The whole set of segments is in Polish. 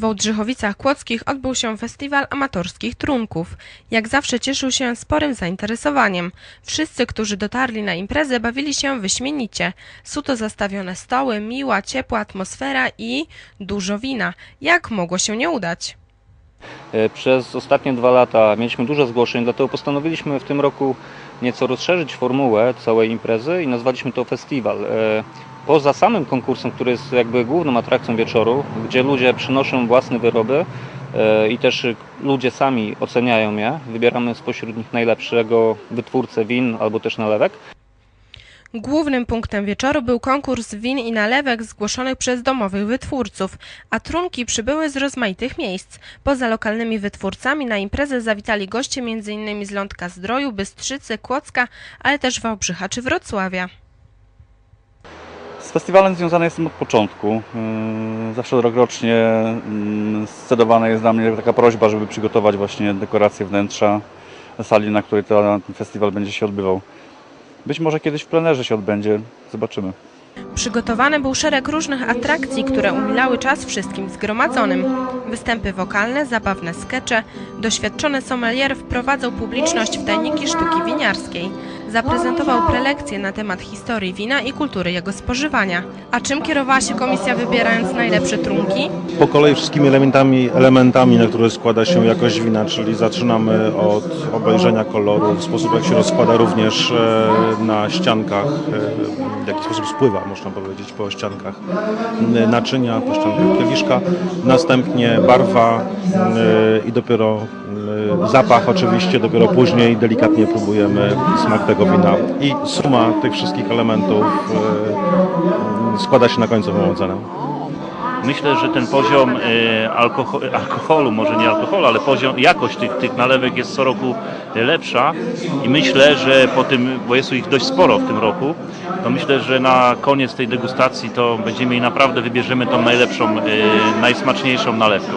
W Ołdrzychowicach Kłodzkich odbył się festiwal amatorskich trunków. Jak zawsze cieszył się sporym zainteresowaniem. Wszyscy, którzy dotarli na imprezę, bawili się wyśmienicie. Suto zastawione stoły, miła, ciepła atmosfera i dużo wina. Jak mogło się nie udać? E, Przez ostatnie dwa lata mieliśmy dużo zgłoszeń, dlatego postanowiliśmy w tym roku nieco rozszerzyć formułę całej imprezy i nazwaliśmy to festiwal. Poza samym konkursem, który jest jakby główną atrakcją wieczoru, gdzie ludzie przynoszą własne wyroby e, i też ludzie sami oceniają je, wybieramy spośród nich najlepszego wytwórcę win albo też nalewek. Głównym punktem wieczoru był konkurs win i nalewek zgłoszonych przez domowych wytwórców, a trunki przybyły z rozmaitych miejsc. Poza lokalnymi wytwórcami na imprezę zawitali goście m.in. z Lądka Zdroju, Bystrzycy, Kłodzka, ale też Wałbrzycha czy Wrocławia. Festiwalem związany jestem od początku. Yy, Zawsze rokrocznie yy, scedowana jest dla mnie taka prośba, żeby przygotować właśnie dekorację wnętrza sali, na której ten festiwal będzie się odbywał. Być może kiedyś w plenerze się odbędzie, zobaczymy. Przygotowany był szereg różnych atrakcji, które umilały czas wszystkim zgromadzonym. Występy wokalne, zabawne skecze. Doświadczony sommelier wprowadzał publiczność w tajniki sztuki winiarskiej. Zaprezentował prelekcje na temat historii wina i kultury jego spożywania. A czym kierowała się komisja wybierając najlepsze trunki? po kolei wszystkimi elementami, elementami, na które składa się jakość wina, czyli zaczynamy od obejrzenia koloru, w sposób jak się rozkłada również e, na ściankach, e, w jaki sposób spływa, można powiedzieć, po ściankach e, naczynia, po ściankach kieliszka, następnie barwa i dopiero zapach oczywiście, dopiero później delikatnie próbujemy smak tego wina i suma tych wszystkich elementów e, składa się na końcową ocenę. Myślę, że ten poziom e, alkohol, alkoholu, może nie alkoholu, ale poziom, jakość tych, tych nalewek jest co roku lepsza i myślę, że po tym, bo jest ich dość sporo w tym roku, to myślę, że na koniec tej degustacji to będziemy i naprawdę wybierzemy tą najlepszą, e, najsmaczniejszą nalewkę.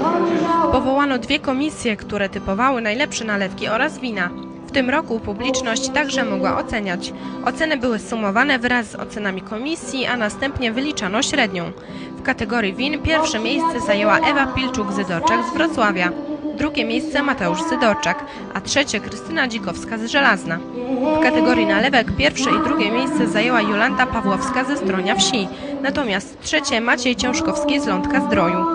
Powołano dwie komisje, które typowały najlepsze nalewki oraz wina. Tym roku publiczność także mogła oceniać. Oceny były sumowane wraz z ocenami komisji, a następnie wyliczano średnią. W kategorii win pierwsze miejsce zajęła Ewa Pilczuk-Zydoczek z Wrocławia, drugie miejsce Mateusz Zydoczek, a trzecie Krystyna Dzikowska z Żelazna. W kategorii nalewek pierwsze i drugie miejsce zajęła Jolanta Pawłowska ze Stronia Wsi, natomiast trzecie Maciej Ciążkowski z Lądka Zdroju.